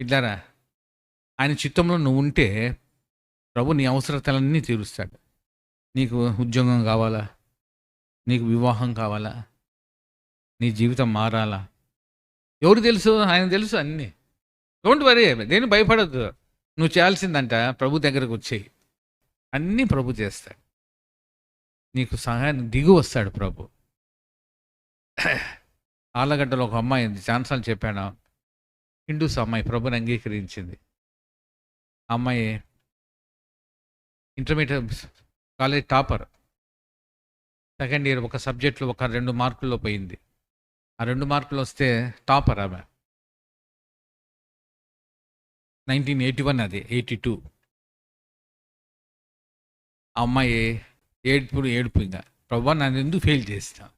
ఇట్లారా? ఆయన చిత్తంలో నువ్వు ఉంటే ప్రభు నీ అవసరతలన్నీ తీరుస్తాడు. నీకు ఉద్యోగం కావాలా? నీకు వివాహం కావాలా? నీ జీవితం మారాలా? ఎవరు తెలుసు? ఆయన తెలుసు అన్నీ. డోంట్ వరీ దేని భయపడద్దు. నువ్వు చేయాల్సిందంట ప్రభు దగ్గరకు వచ్చేయి అన్నీ ప్రభు చేస్తాడు. నీకు సహాయం దిగు వస్తాడు ప్రభు. ఆలగడ్డలో ఒక అమ్మాయి ఉంది. ఛాన్సాలు చెప్పాను. హిందూస్ అమ్మాయి ప్రభుని అంగీకరించింది. అమ్మాయి intermediate college topper. Second year ఒక సబ్జెక్టులో ఒక రెండు మార్కుల్లో పోయింది. ఆ రెండు మార్కులు వస్తే టాపర్ ఆమె. నైన్టీన్ ఎయిటీ వన్ అది ఎయిటీ టూ. ఆ అమ్మాయి ఏడుపు ఏడుపు ఇంకా ప్రభా నన్ను ఎందుకు ఫెయిల్ చేసిన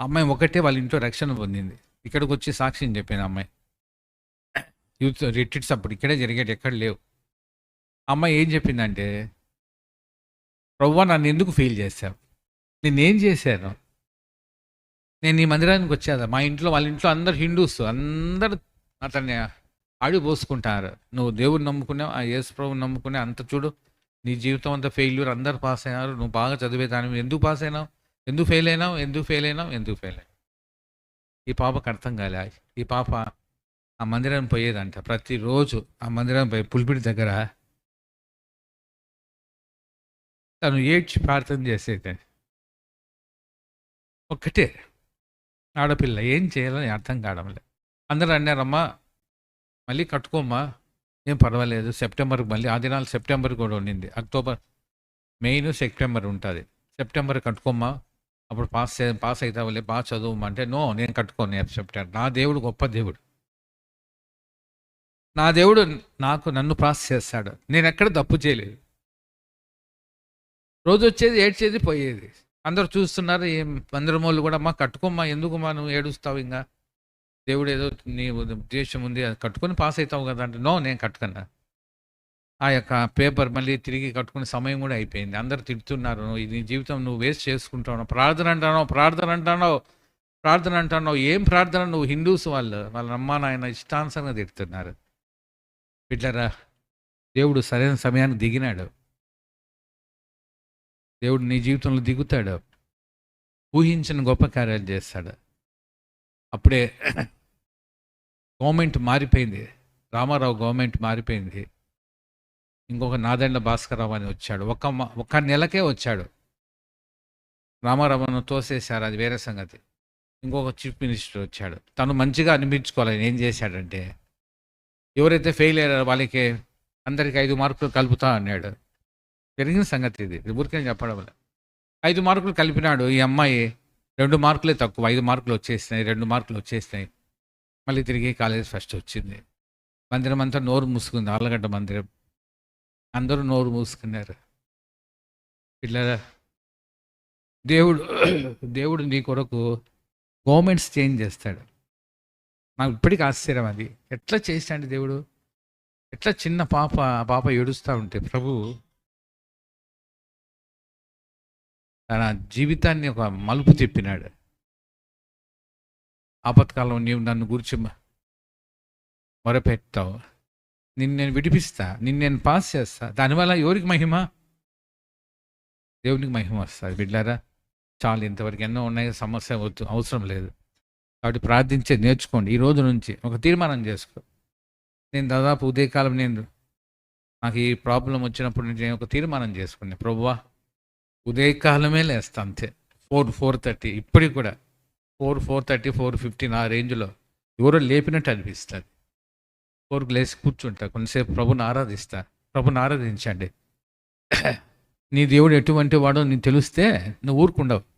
అమ్మాయి ఒకటే వాళ్ళ ఇంట్లో రక్షణ పొందింది. ఇక్కడికి వచ్చి సాక్ష్యం చెప్పాను అమ్మాయి. యూత్ రిట్రీట్స్ అప్పుడు ఇక్కడే జరిగేటి ఎక్కడ లేవు. అమ్మ అమ్మాయి ఏం చెప్పిందంటే ప్రవ్వ నన్ను ఎందుకు ఫెయిల్ చేశావు? నేనేం చేశాను? నేను ఈ మందిరానికి వచ్చేదా? మా ఇంట్లో వాళ్ళ ఇంట్లో అందరు హిందూస్ అందరు అతన్ని ఆడి పోసుకుంటారు. నువ్వు దేవుడు నమ్ముకున్నావు ఆ యేసు ప్రభుని నమ్ముకునే అంత చూడు. నీ జీవితం అంతా ఫెయిల్యూర్ అందరు పాస్ అయినారు. నువ్వు బాగా చదివేదాని ఎందుకు పాస్ అయినావు? ఎందుకు ఫెయిల్ అయినావు? ఎందుకు ఫెయిల్ అయినావు? ఎందుకు ఫెయిల్ అయినావు? ఈ పాపకు అర్థం కాలే. ఈ పాప ఆ మందిరం పోయేదంట. ప్రతిరోజు ఆ మందిరం పోయి పులిపిడి దగ్గర తను ఏడ్చి ప్రార్థన చేసేది. ఒక్కటే ఆడపిల్ల. ఏం చేయాలని అర్థం కావడంలే. అందరూ అన్నారమ్మా మళ్ళీ కట్టుకోమ్మా. ఏం పర్వాలేదు. సెప్టెంబర్కి మళ్ళీ ఆ దినాలు సెప్టెంబర్ కూడా ఉండింది. అక్టోబర్ మెయిన్ సెప్టెంబర్ ఉంటుంది. సెప్టెంబర్ కట్టుకోమ్మా. అప్పుడు పాస్ చే- పాస్ అవుతావులే బాగా చదువుమా అంటే నో నేను కట్టుకోను సెప్టెంబర్ నా దేవుడు గొప్ప దేవుడు. నా దేవుడు నాకు నన్ను పాస్ చేస్తాడు. నేను ఎక్కడ తప్పు చేయలేదు. రోజు వచ్చేది ఏడ్చేది పోయేది. అందరు చూస్తున్నారు ఏం పందిరమోళ్ళు వాళ్ళు కూడా అమ్మా కట్టుకోమ్మా ఎందుకు మా నువ్వు ఏడుస్తావు ఇంకా? దేవుడు ఏదో నీ ఉద్దేశం ఉంది అది కట్టుకొని పాస్ అవుతావు కదా అంటే నో నేను కట్టుకున్నా. ఆ యొక్క పేపర్ మళ్ళీ తిరిగి కట్టుకునే సమయం కూడా అయిపోయింది. అందరు తిడుతున్నారు "నువ్వు ఇది నీ జీవితం నువ్వు వేస్ట్ చేసుకుంటావు ప్రార్థన అంటానో ప్రార్థన అంటానో ప్రార్థన అంటానో ఏం ప్రార్థన? నువ్వు హిందూస్ వాళ్ళు వాళ్ళ అమ్మ నాయన ఇష్టానుసారంగా తిడుతున్నారు. బిడ్డరా దేవుడు సరైన సమయానికి దిగినాడు. దేవుడు నీ జీవితంలో దిగుతాడు. ఊహించిన గొప్ప కార్యాలు చేస్తాడు. అప్పుడే గవర్నమెంట్ మారిపోయింది. రామారావు గవర్నమెంట్ మారిపోయింది. ఇంకొక నాదెండ్ల భాస్కరరావు అని వచ్చాడు. ఒక మ- ఒక నెలకే వచ్చాడు. రామారావును తోసేశారు. అది వేరే సంగతి. ఇంకొక చీఫ్ మినిస్టర్ వచ్చాడు. తను మంచిగా అనిపించుకోవాలని ఏం చేశాడంటే ఎవరైతే ఫెయిల్ అయ్యారో వాళ్ళకి అందరికి ఐదు మార్కులు కలుపుతా అన్నాడు. జరిగిన సంగతి ఇది. ఊరికే చెప్పడం వల్ల. ఐదు మార్కులు కలిపినాడు ఈ అమ్మాయి. రెండు మార్కులే తక్కువ. ఐదు మార్కులు వచ్చేసినాయి రెండు మార్కులు వచ్చేసినాయి. మళ్ళీ తిరిగి కాలేజ్ ఫస్ట్ వచ్చింది. మందిరం అంతా నోరు మూసుకుంది. ఆర్లగడ్డ మందిరం. అందరూ నోరు మూసుకున్నారు. పిల్లరా దేవుడు దేవుడు నీ కొరకు గవర్నమెంట్స్ చేంజ్ చేస్తాడు. నాకు ఇప్పటికీ ఆశ్చర్యం అది. ఎట్లా చేశాడు దేవుడు? ఎట్లా చిన్న పాప పాప ఏడుస్తూ ఉంటే ప్రభు తన జీవితాన్ని ఒక మలుపు తిప్పినాడు. ఆపత్కాలం నీవు నన్ను గురించి మొరపెట్టావు. నిన్ను నేను విడిపిస్తా నిన్ను నేను పాస్ చేస్తా. దానివల్ల ఎవరికి మహిమ? దేవునికి మహిమ వస్తుంది బిడ్డారా. చాలు ఇంతవరకు ఎన్నో ఉన్నాయి సమస్య అవసరం లేదు. కాబట్టి ప్రార్థించే నేర్చుకోండి. ఈ రోజు నుంచి ఒక తీర్మానం చేసుకో. నేను దాదాపు ఉదయకాలం నేను నాకు ఈ ప్రాబ్లం వచ్చినప్పుడు నేను ఒక తీర్మానం చేసుకున్నాను ప్రభువా ఉదయకాలమే లేస్తా అంతే. Four four thirty. ఇప్పటికి కూడా four four thirty four fifteen ఆ రేంజ్లో ఎవరో లేపినట్టు అనిపిస్తుంది. ఫోర్కి లేచి కూర్చుంటా. కొంతసేపు ప్రభుని ఆరాధిస్తా. ప్రభుని ఆరాధించండి. నీ దేవుడు ఎటువంటి వాడో నీకు తెలిస్తే నువ్వు ఊరుకుండవు.